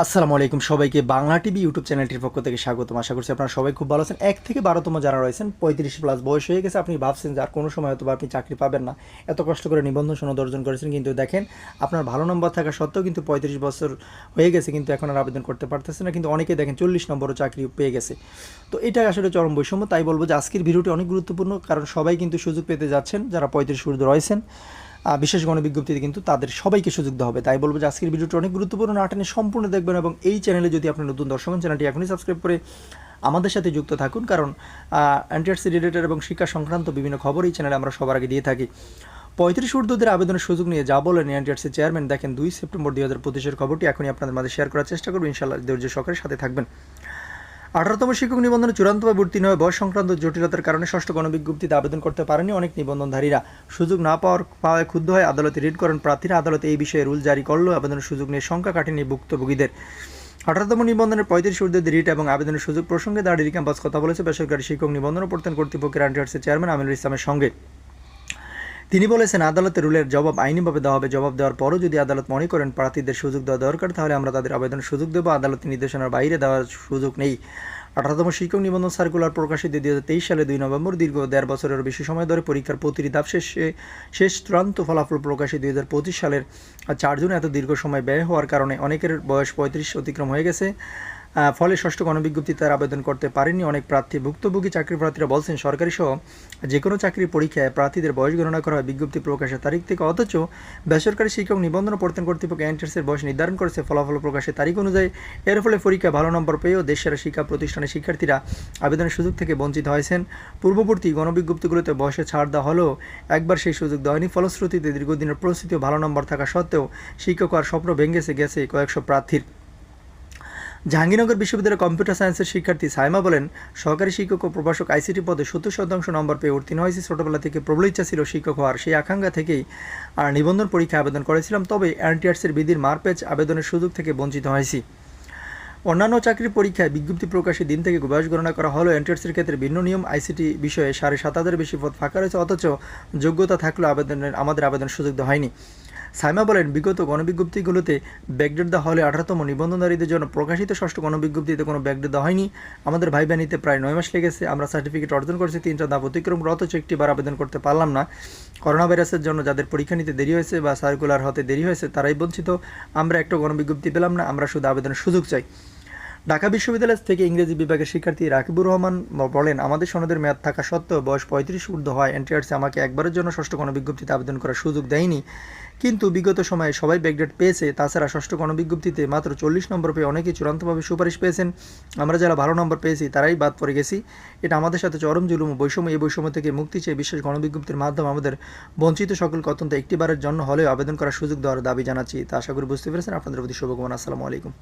আসসালামু আলাইকুম সবাইকে বাংলা টিভি ইউটিউব চ্যানেলটির পক্ষ থেকে স্বাগতম। আশা করছি আপনারা সবাই খুব ভালো আছেন। এক থেকে বারোতম যারা রয়েছেন, পঁয়ত্রিশ প্লাস বয়স হয়ে গেছে, আপনি ভাবছেন যে আর কোনো সময় হয়তো আপনি চাকরি পাবেন না। এত কষ্ট করে নিবন্ধন সনদ অর্জন করেছেন, কিন্তু দেখেন, আপনার ভালো নম্বর থাকা সত্ত্বেও কিন্তু পঁয়ত্রিশ বছর হয়ে গেছে, কিন্তু এখন আর আবেদন করতে পারতেছে না। কিন্তু অনেকে দেখেন, চল্লিশ নম্বরও চাকরি পেয়ে গেছে। তো এটা আসলে চরম বৈষম্য। তাই বলব যে আজকের ভিডিওটি অনেক গুরুত্বপূর্ণ, কারণ সবাই কিন্তু সুযোগ পেতে যাচ্ছেন, যারা পঁয়ত্রিশ ঊর্ধ্ব রয়েছেন। বিশেষ গণবিজ্ঞপ্তিতে কিন্তু তাদের সবাইকে সুযোগ দেওয়া হবে। তাই বলব যে আজকের ভিডিওটি অনেক গুরুত্বপূর্ণ নাটনে সম্পূর্ণ দেখবেন এবং এই চ্যানেলে যদি আপনি নতুন দর্শক চ্যানেলটি এখনই সাবস্ক্রাইব করে আমাদের সাথে যুক্ত থাকুন। কারণ এনটিআরসি রিলেটেড এবং শিক্ষা সংক্রান্ত বিভিন্ন খবর এই চ্যানেলে আমরা সবার আগে দিয়ে থাকি। পঁয়ত্রিশ ঊর্ধ্বদের আবেদনের সুযোগ নিয়ে যা বলেন এনটিআরসি চেয়ারম্যান, দেখেন দুই সেপ্টেম্বর দুই হাজার পঁচিশের খবরটি এখনই আপনাদের মাঝে শেয়ার করার চেষ্টা করব। ইনশাল্লাহ ধৈর্য সহকারে সাথে থাকবেন। আঠারোতম শিক্ষক নিবন্ধনে চূড়ান্তভাবে উত্তীর্ণ হয়ে বয়স সংক্রান্ত জটিলতার কারণে ষষ্ঠ গণবিজ্ঞপ্তিতে আবেদন করতে পারেনি অনেক নিবন্ধনধারীরা। সুযোগ না পাওয়ার, পাওয়ায় ক্ষুব্ধ হয়ে আদালতে রিট করেন প্রার্থীরা। আদালতে এই বিষয়ে রুল জারি করলেও আবেদনের সুযোগ নিয়ে সংখ্যা কাটেনি ভুক্তভোগীদের। আঠারোতম নিবন্ধনের পঁয়ত্রিশ ঊর্ধ্বের রিট এবং আবেদনের সুযোগ প্রসঙ্গে দাঁড়িয়ে ক্যাম্পাস কথা বলেছে বেসরকারি শিক্ষক নিবন্ধন ও প্রত্যয়ন কর্তৃপক্ষের আন্টিআরসি চেয়ারম্যান আমিনুল ইসলামের সঙ্গে। তিনি বলেছেন আদালতের রুলের জবাব আইনিভাবে দেওয়া হবে। জবাব দেওয়ার পরও যদি আদালত মনে করেন প্রার্থীদের সুযোগ দেওয়া দরকার, তাহলে আমরা তাদের আবেদনের সুযোগ দেবো। আদালতের নির্দেশনার বাইরে দেওয়ার সুযোগ নেই। আঠারোতম শিক্ষক নিবন্ধন সার্কুলার প্রকাশিত দুই হাজার তেইশ সালে দুই নভেম্বর, দীর্ঘ দেড় বছরের বেশি সময় ধরে পরীক্ষার প্রতিটি ধাপ শেষে, শেষ চূড়ান্ত ফলাফল প্রকাশিত দুই হাজার পঁচিশ সালের চার জুন এত দীর্ঘ সময় ব্যয় হওয়ার কারণে অনেকের বয়স পঁয়ত্রিশ অতিক্রম হয়ে গেছে। ফলে ষষ্ঠ গণবিজ্ঞপ্তি তার আবেদন করতে পারেনি। অনেক প্রার্থী ভুক্তভোগী চাকরি প্রার্থীরা বলছেন সরকারি সহ যে কোনো চাকরির পরীক্ষায় প্রার্থীদের বয়স গণনা করা হয় বিজ্ঞপ্তি প্রকাশের তারিখ থেকে। অথচ বেসরকারি শিক্ষক নিবন্ধন ও প্রত্যয়ন কর্তৃপক্ষ এন্ট্রান্সের বয়স নির্ধারণ করেছে। ফলাফল প্রকাশের তারিখ অনুযায়ী এর ফলে পরীক্ষায় ভালো নম্বর পেয়েও দেশের শিক্ষা প্রতিষ্ঠানের শিক্ষার্থীরা আবেদনের সুযোগ থেকে বঞ্চিত হয়েছেন। পূর্ববর্তী গণবিজ্ঞপ্তিগুলোতে বয়সে ছাড় দেওয়া হলেও একবার সেই সুযোগ দেওয়া হয়নি ফলশ্রুতিতে দীর্ঘদিনের প্রস্তুতি ভালো নম্বর থাকা সত্ত্বেও শিক্ষক আর স্বপ্ন ভেঙেছে গেছে কয়েকশো প্রার্থীর। জাহাঙ্গীরনগর বিশ্ববিদ্যালয়ের কম্পিউটার সায়েন্সের শিক্ষার্থী সাইমা বলেন, সহকারী শিক্ষক ও প্রভাষক আইসিটি পদে সত্তর শতাংশ নম্বর পেয়ে উত্তীর্ণ হয়েছে। ছোটবেলা থেকে প্রবল ইচ্ছা ছিল শিক্ষক হওয়ার। সেই আকাঙ্ক্ষা থেকেই আর নিবন্ধন পরীক্ষায় আবেদন করেছিলাম, তবে এনটিআরসির বিধির মারপ্যাচ আবেদনের সুযোগ থেকে বঞ্চিত হয়েছি। অন্যান্য চাকরির পরীক্ষায় বিজ্ঞপ্তি প্রকাশের দিন থেকে বয়স গণনা করা হলেও এনটিআরসির ক্ষেত্রে ভিন্ন নিয়ম আইসিটি বিষয়ে সাড়ে সাত হাজারের বেশি পদ ফাঁকা রয়েছে, অথচ যোগ্যতা থাকলেও আবেদনের আমাদের আবেদন সুযোগ দেওয়া হয়নি। সাইমা বলেন, বিগত গণবিজ্ঞপ্তিগুলোতে ব্যাকডেট দেওয়া হলে আঠারোতম নিবন্ধনকারীদের জন্য প্রকাশিত ষষ্ঠ গণবিজ্ঞপ্তিতে কোনো ব্যাকডেট দেওয়া হয়নি। আমাদের ভাই বাহিনীতে প্রায় নয় মাস লেগেছে। আমরা সার্টিফিকেট অর্জন করেছি, তিনটা ধাপ অতিক্রম অথচ একটিবার আবেদন করতে পারলাম না। করোনা ভাইরাসের জন্য যাদের পরীক্ষা নিতে দেরি হয়েছে বা সার্কুলার হতে দেরি হয়েছে, তারাই বঞ্চিত। আমরা একটা গণবিজ্ঞপ্তি পেলাম না, আমরা শুধু আবেদনের সুযোগ চাই। ঢাকা বিশ্ববিদ্যালয় থেকে ইংরেজি বিভাগের শিক্ষার্থী রাকিবুর রহমান বলেন, আমাদের সনদের মেয়াদ থাকা সত্ত্বেও বয়স পঁয়ত্রিশ ঊর্ধ্ব হয়। এনটিআরসি আমাকে একবারের জন্য ষষ্ঠ গণবিজ্ঞপ্তিতে আবেদন করার সুযোগ দেয়নি। কিন্তু বিগত সময়ে সবাই ব্যাকডেট পেয়েছে। তাছাড়া ষষ্ঠ গণবিজ্ঞপ্তিতে মাত্র চল্লিশ নম্বর পেয়ে অনেকেই চূড়ান্তভাবে সুপারিশ পেয়েছেন। আমরা যারা ভালো নম্বর পেয়েছি, তারাই বাদ পড়ে গেছি। এটা আমাদের সাথে চরম জুলুম বৈষম্য। এই বৈষম্য থেকে মুক্তি চেয়ে বিশেষ গণবিজ্ঞপ্তির মাধ্যমে আমাদের বঞ্চিত সকলকে অত্যন্ত একটিবারের জন্য হলেও আবেদন করার সুযোগ দেওয়ার দাবি জানাচ্ছি। তা আশা করি বুঝতে পেরেছেন। আপনাদের প্রতি শুভকামনা। আসসালামু আলাইকুম।